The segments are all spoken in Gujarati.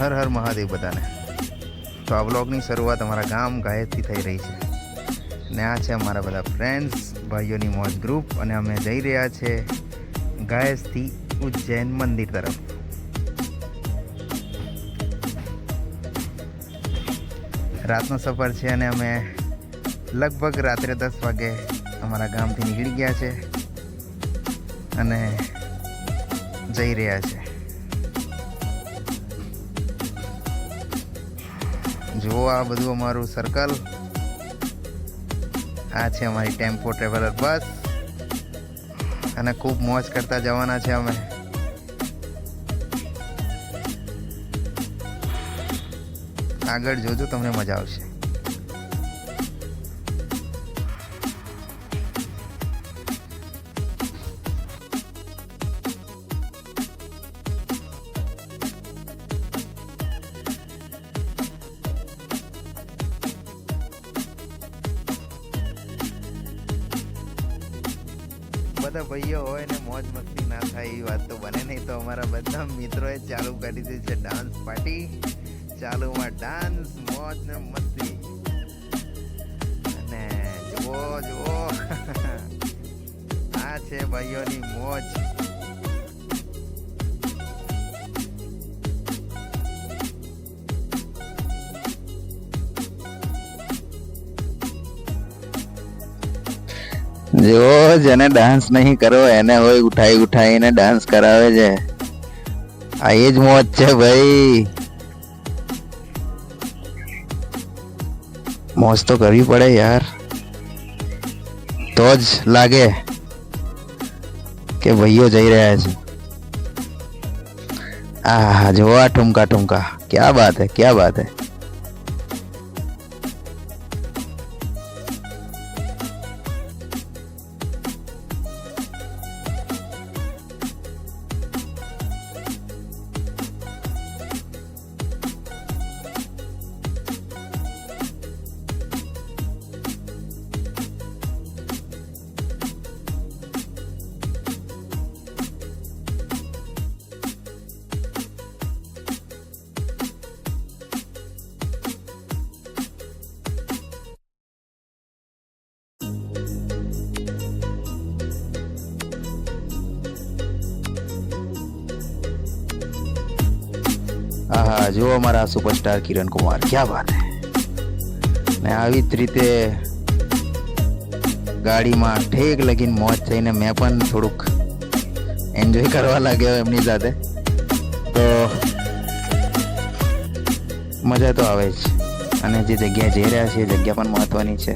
હર હર મહાદેવ બધાને. તો આ બ્લોગની શરૂઆત અમારા ગામ ગાયતથી થઈ રહી છે. ને આ છે અમારા બધા ફ્રેન્ડ્સ ભાઈઓની મોજ ગ્રુપ અને અમે જઈ રહ્યા છે ગાયસથી ઉજ્જૈન મંદિર તરફ. રાતનો સફર છે અને અમે લગભગ રાત્રે દસ વાગે અમારા ગામથી નીકળી ગયા છે અને જઈ રહ્યા છે. જુઓ આ બધું અમારું સર્કલ આ છે અમારી ટેમ્પો ટ્રેવલર બસ. અને ખૂબ મોજ કરતા જવાના છે અમે. આગળ જોજો, તમને મજા આવશે. પાર્ટી ચાલુમાં ડાન્સ, મોજ ને મસ્તી. અને જુઓ જુઓ. આ છે ભાઈઓની મોજ. જો જેને ડાન્સ નહીં કરવો એને હોય ઉઠાઈ ઉઠાઈને ડાન્સ કરાવે છે. આ એ જ મોજ છે ભાઈ મોજ તો કરવી પડે યાર તો જ લાગે કે ભાઈઓ જઈ રહ્યા છે આ જો આ ઠુમકા ઠુમકા ક્યાં બાત હે ક્યાં બાત હે આહા જો અમારા સુપરસ્ટાર કિરણ કુમાર, ક્યાં વાત હે? ને આવી જ રીતે ગાડીમાં ઠેક લગીન મોજ થઈને મેં પણ થોડુંક એન્જોય કરવા લાગ્યો એમની સાથે. તો મજા તો આવે જ. અને જે જગ્યા જઈ રહ્યા છે એ જગ્યા પણ મહત્વની છે.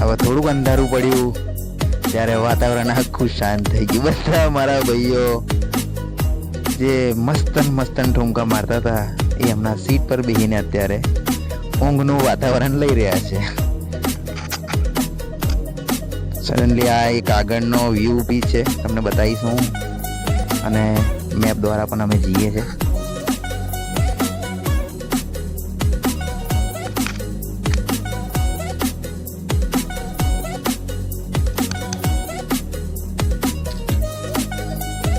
હવે થોડુંક અંધારું પડ્યું. ત્યારે વાતાવરણ આખું શાંત થઈ ગયું. બધા મારા ભાઈઓ જે મસ્તન મસ્તન ઠુમકા મારતા હતા, એ હમણાં સીટ પર બેસીને અત્યારે ઊંઘનું વાતાવરણ લઈ રહ્યા છે. સડનલી આ એક આગળનો વ્યૂ બી છે, તમને બતાવીશ હું. અને મેપ દ્વારા પણ અમે જઈએ છીએ.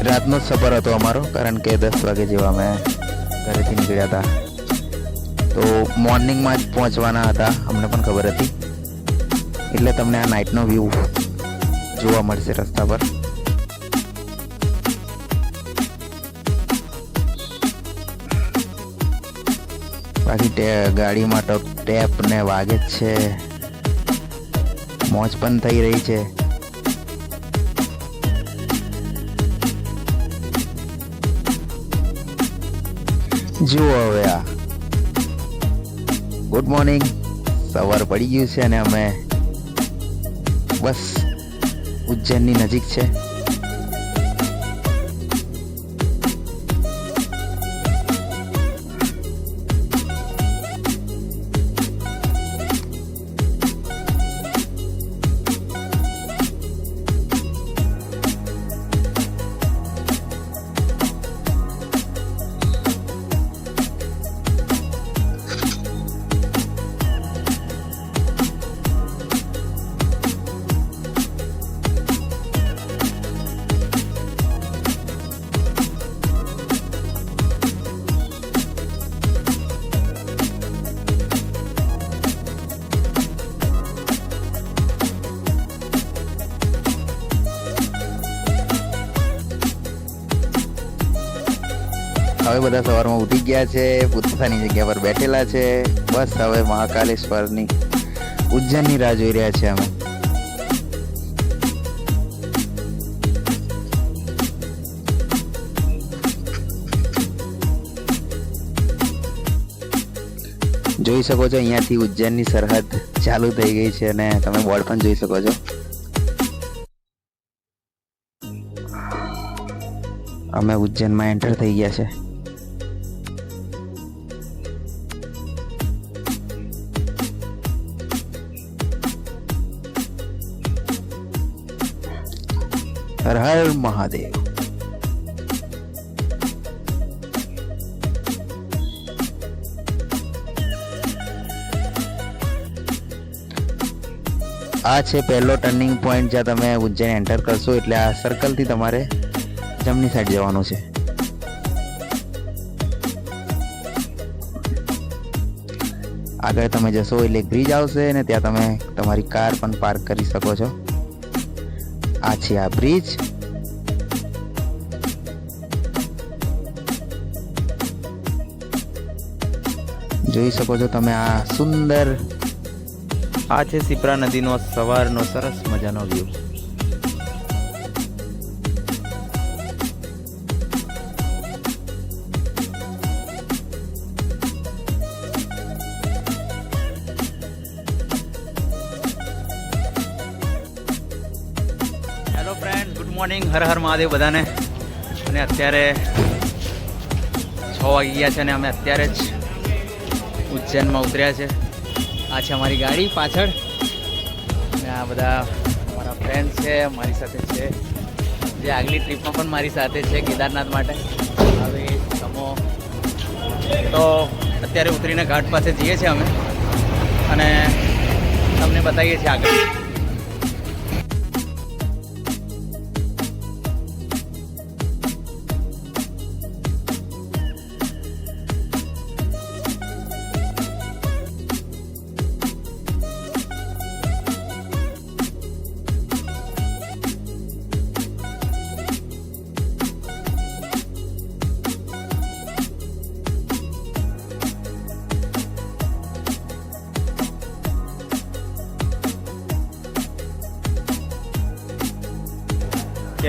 રાતનો જ સફર હતો અમારો, કારણ કે દસ વાગે જેવા અમે ઘરેથી નીકળ્યા હતા. તો મોર્નિંગમાં જ પહોંચવાના હતા, અમને પણ ખબર હતી. એટલે તમને આ નાઇટનો વ્યૂ જોવા મળશે રસ્તા પર. બાકી ગાડીમાં તો ટેપ ને વાગે છે. મોજ પણ થઈ રહી છે. જુઓ હવે આ. ગુડ મોર્નિંગ સવાર પડી ગયું છે અને અમે બસ ઉજ્જૈનની નજીક છે. બધા સવારમાં ઉઠી ગયા છે પોતાની જગ્યા પર બેઠેલા છે. બસ હવે મહાકાલેશ્વરની ઉજ્જૈનની રાહ જોઈ રહ્યા છે અમે. જોઈ શકો છો, અહીંયાથી ઉજ્જૈનની સરહદ ચાલુ થઈ ગઈ છે અને તમે બોર્ડ પણ જોઈ શકો છો. અમે ઉજ્જૈનમાં એન્ટર થઈ ગયા છે. હર હર મહાદેવ. આ છે પહેલો ટર્નિંગ પોઈન્ટ જ્યાં તમે ઉજ્જૈન એન્ટર કરશો, એટલે આ સર્કલથી તમારે જમણી સાઈડ જવાનું છે. આગળ તમે જશો એટલે બ્રિજ આવશે અને ત્યાં તમે તમારી કાર પણ પાર્ક કરી શકો છો. આ આ બ્રિજ. જોઈ શકો છો તમે આ સુંદર આ છે સિપ્રા નદીનો સવારનો સરસ મજાનો વ્યૂ મોર્નિંગ, હર હર મહાદેવ બધાને. અને અત્યારે છ વાગી ગયા છે અને અમે અત્યારે જ ઉજ્જૈનમાં ઉતર્યા છે. આ છે અમારી ગાડી પાછળ. અને આ બધા અમારા ફ્રેન્ડ છે મારી સાથે છે. જે આગલી ટ્રીપમાં પણ મારી સાથે છે, કેદારનાથ માટે. હવે સમો તો અત્યારે ઉતરીને ઘાટ પાસે જઈએ છીએ અમે. અને તમને બતાવીએ છીએ આગળ.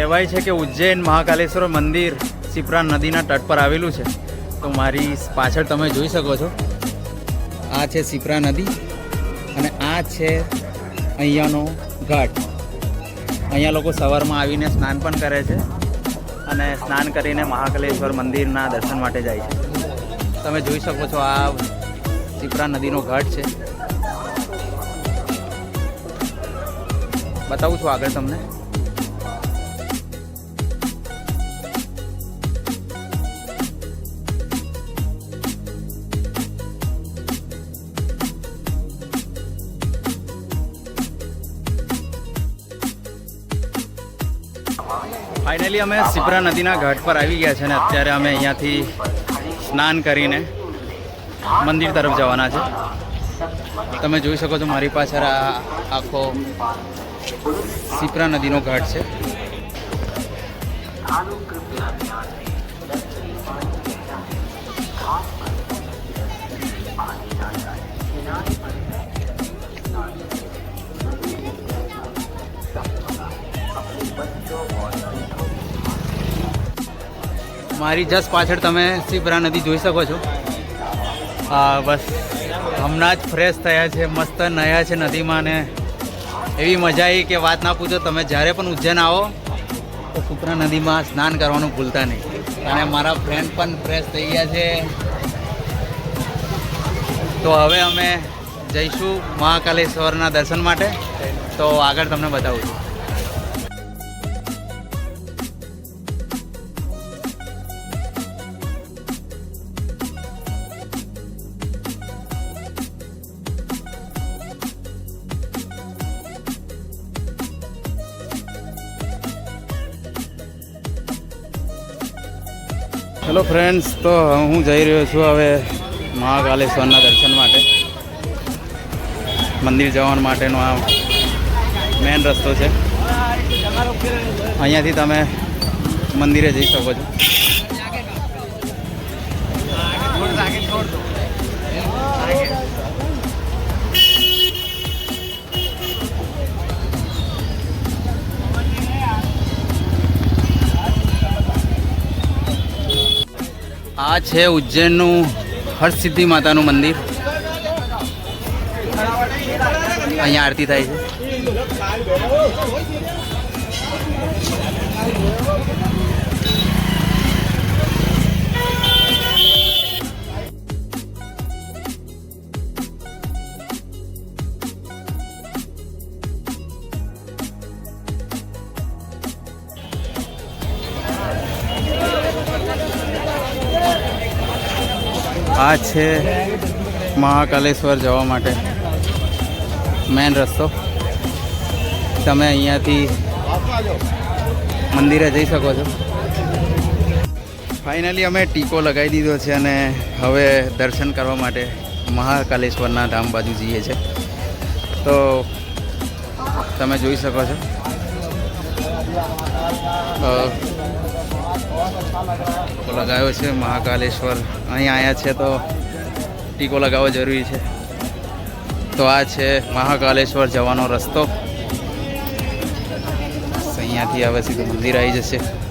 કહેવાય છે કે ઉજ્જૈન મહાકાલેશ્વર મંદિર સિપ્રા નદીના તટ પર આવેલું છે. તો મારી પાછળ તમે જોઈ શકો છો. આ છે સિપ્રા નદી અને આ છે અહીંયાનો ઘાટ. અહીંયા લોકો સવારમાં આવીને સ્નાન પણ કરે છે અને સ્નાન કરીને મહાકાલેશ્વર મંદિરના દર્શન માટે જાય છે. તમે જોઈ શકો છો આ સિપ્રા નદીનો ઘાટ છે. બતાવું છું આગળ તમને. ફાઇનલી અમે સિપ્રા નદીના ઘાટ પર આવી ગયા છે અને અત્યારે અમે અહીંયાથી સ્નાન કરીને મંદિર તરફ જવાના છે. તમે જોઈ શકો છો મારી પાછળ આ આખો સિપ્રા નદીનો ઘાટ છે. મારી જસ્ટ પાછળ તમે સિપ્રા નદી જોઈ શકો છો. હા, બસ. હમણાં જ ફ્રેશ થયા છે, મસ્ત નયા છે નદીમાં ને. એવી મજા આવી કે વાત ના પૂછો, તમે જ્યારે પણ ઉજ્જૈન આવો, તો સિપ્રા નદીમાં સ્નાન કરવાનું ભૂલતા નહીં. અને મારા ફ્રેન્ડ પણ ફ્રેશ થઈ ગયા છે. તો હવે અમે જઈશું મહાકાલેશ્વરના દર્શન માટે. તો આગળ તમને બતાવું છું. હેલો ફ્રેન્ડ્સ, તો હું જઈ રહ્યો છું હવે મહાકાલેશ્વરના દર્શન માટે. મંદિર જવા માટેનો આ મેન રસ્તો છે. અહીંયાથી તમે મંદિરે જઈ શકો છો. આ છે ઉજ્જૈનનું હરસિદ્ધિ માતાનું મંદિર. અહીંયા આરતી થાય છે. આ છે મહાકાલેશ્વર જવા માટે. મેન રસ્તો. તમે અહીંયાથી મંદિરે જઈ શકો છો. ફાઇનલી અમે ટીકો લગાવી દીધો છે અને હવે દર્શન કરવા માટે મહાકાલેશ્વરના ધામ બાજુ જઈએ છીએ તો તમે જોઈ શકો છો. ટીકો લગાવ્યો છે, મહાકાલેશ્વર. અહીં આવ્યા છે તો ટીકો લગાવવો જરૂરી છે. તો આ છે મહાકાલેશ્વર જવાનો રસ્તો. અહીંયાથી હવે સીધું મંદિર આવી જશે.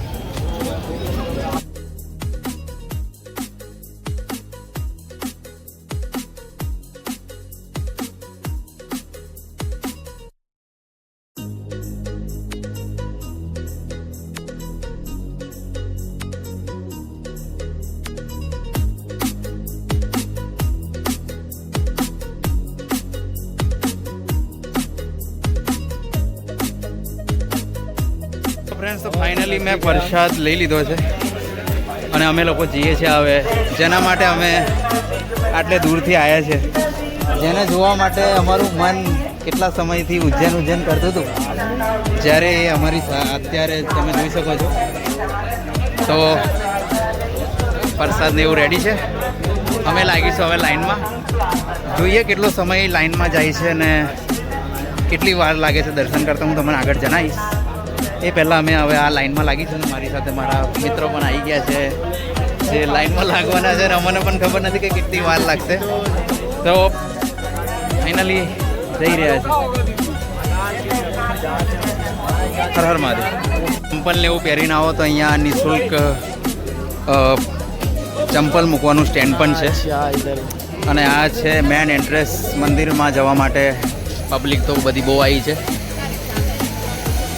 ફાઇનલી મેં પ્રસાદ લઈ લીધો છે. અને અમે લોકો જઈએ છીએ હવે. જેના માટે અમે આટલે દૂરથી આવ્યા છે. જેને જોવા માટે અમારું મન કેટલા સમયથી ઉજ્જૈન ઉજ્જૈન કરતું હતું. જ્યારે એ અમારી અત્યારે તમે જોઈ શકો છો. તો પ્રસાદને એવું રેડી છે. અમે લાગીશું હવે લાઈનમાં. જોઈએ કેટલો સમય લાઈનમાં જાય છે અને કેટલી વાર લાગે છે દર્શન કરતા. હું તમને આગળ જણાવીશ. એ પહેલાં અમે હવે આ લાઈનમાં લાગી છે ને મારી સાથે મારા મિત્રો પણ આવી ગયા છે. જે લાઈનમાં લાગવાના છે અને અમને પણ ખબર નથી કે કેટલી વાર લાગશે. તો ફાઇનલી જઈ રહ્યા છે. હર હર મહાદેવ. ચંપલને એવું પહેરીને આવો તો અહીંયા નિઃશુલ્ક ચંપલ મૂકવાનું સ્ટેન્ડ પણ છે. અને આ છે મેન એન્ટ્રેસ મંદિરમાં જવા માટે. પબ્લિક તો બધી બહુ આવી છે.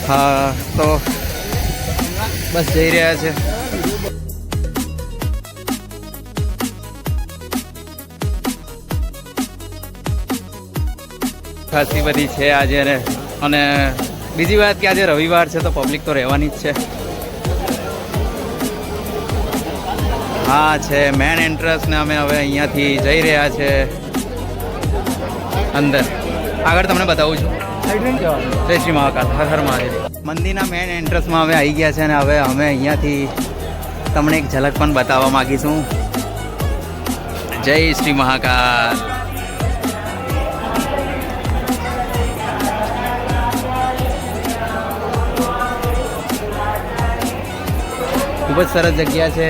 હા, તો બસ જઈ રહ્યા છે. ખાસી બધી છે આજે અને અને બીજી વાત કે આજે રવિવાર છે તો પબ્લિક તો રહેવાની જ છે. હા, છે. મેન એન્ટ્રન્સ ને અમે હવે અહીંયાથી જઈ રહ્યા છે. અંદર. આગળ તમને બતાવું છું. જય શ્રી મહાકાલ હર હર મહાદેવ મંદિરના મેન એન્ટ્રન્સમાં અમે આવી ગયા છે અને હવે અમે અહીંયાથી તમને એક ઝલક પણ બતાવવા માગીશું. જય શ્રી મહાકાલ. ખૂબ જ સરસ જગ્યા છે.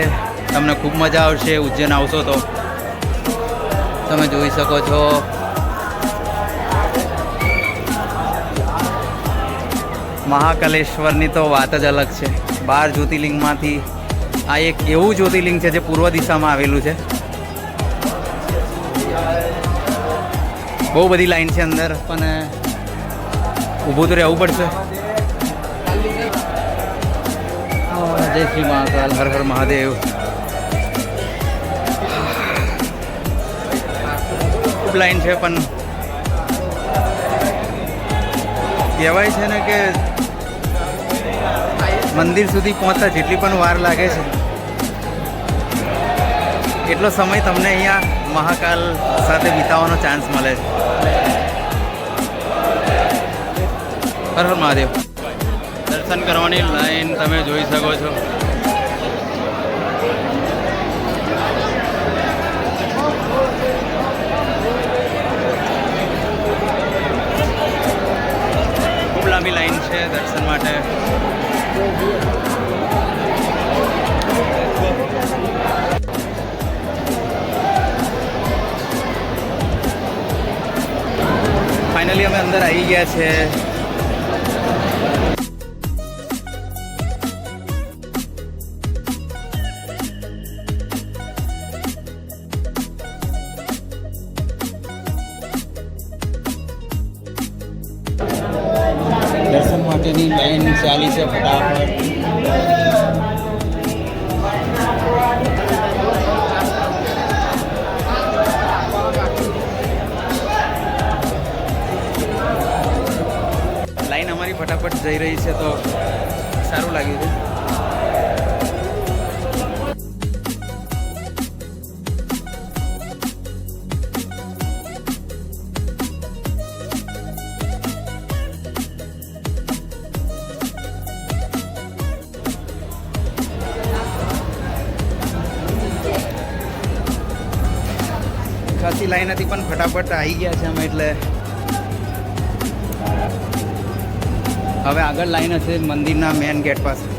તમને ખૂબ મજા આવશે. ઉજ્જૈન આવશો તો. તમે જોઈ શકો છો. મહાકાલેશ્વરની તો વાત જ અલગ છે. બાર જ્યોતિર્લિંગમાંથી આ એક એવું જ્યોતિર્લિંગ છે જે પૂર્વ દિશામાં આવેલું છે. બહુ બધી લાઈન છે અંદર, પણ ઊભું તો રહેવું પડશે. જય શ્રી મહાકાલ, હર હર મહાદેવ. લાઈન છે, પણ. કહેવાય છે ને કે મંદિર સુધી પહોંચતા જેટલી પણ વાર લાગે છે, એટલો સમય તમને અહીંયા મહાકાલ સાથે વિતાવવાનો ચાન્સ મળે છે. હર હર મહાદેવ. દર્શન કરવાની લાઈન તમે જોઈ શકો છો. ખૂબ લાંબી લાઈન છે દર્શન માટે. અંદર આવી ગયા છે. દર્શન માટેની લાઈન ચાલી છે ફટાફટ. ફટાફટ જઈ રહી છે તો સારું લાગ્યું છે. ખાસી લાઈન હતી પણ ફટાફટ આવી ગયા છે અમે એટલે હવે આગળ લાઈન હશે મંદિરના મેન ગેટ પાસે.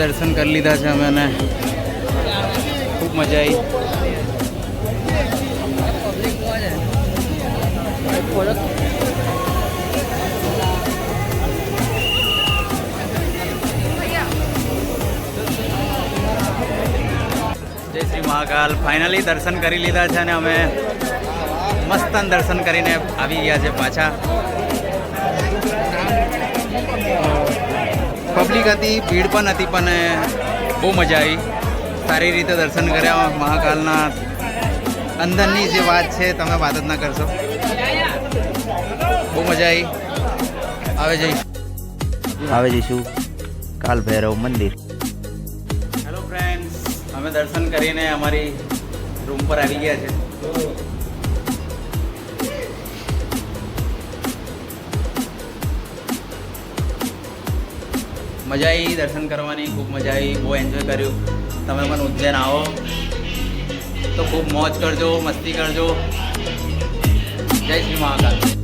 દર્શન કરી લીધા છે અમે ખૂબ મજા આવી. જય શ્રી મહાકાલ. ફાઇનલી દર્શન કરી લીધા છે અને અમે મસ્તન દર્શન કરીને આવી ગયા છે પાછા. પબ્લિક હતી ભીડ પણ હતી પણ બહુ મજા આવી. સારી રીતે દર્શન કર્યા મહાકાલના. અંદરની જે વાત છે તમે વાત જ ના કરશો. બહુ મજા આવી. આવે જઈશું આવે જઈશું કાલ ભૈરવ મંદિર. હેલો ફ્રેન્ડ્સ અમે દર્શન કરીને અમારી રૂમ પર આવી ગયા છે. મજા આવી દર્શન કરવાની, ખૂબ મજા આવી બહુ એન્જોય કર્યું. તમે પણ ઉજ્જૈન આવો. તો ખૂબ મોજ કરજો, મસ્તી કરજો. જય શ્રી મહાકાલ.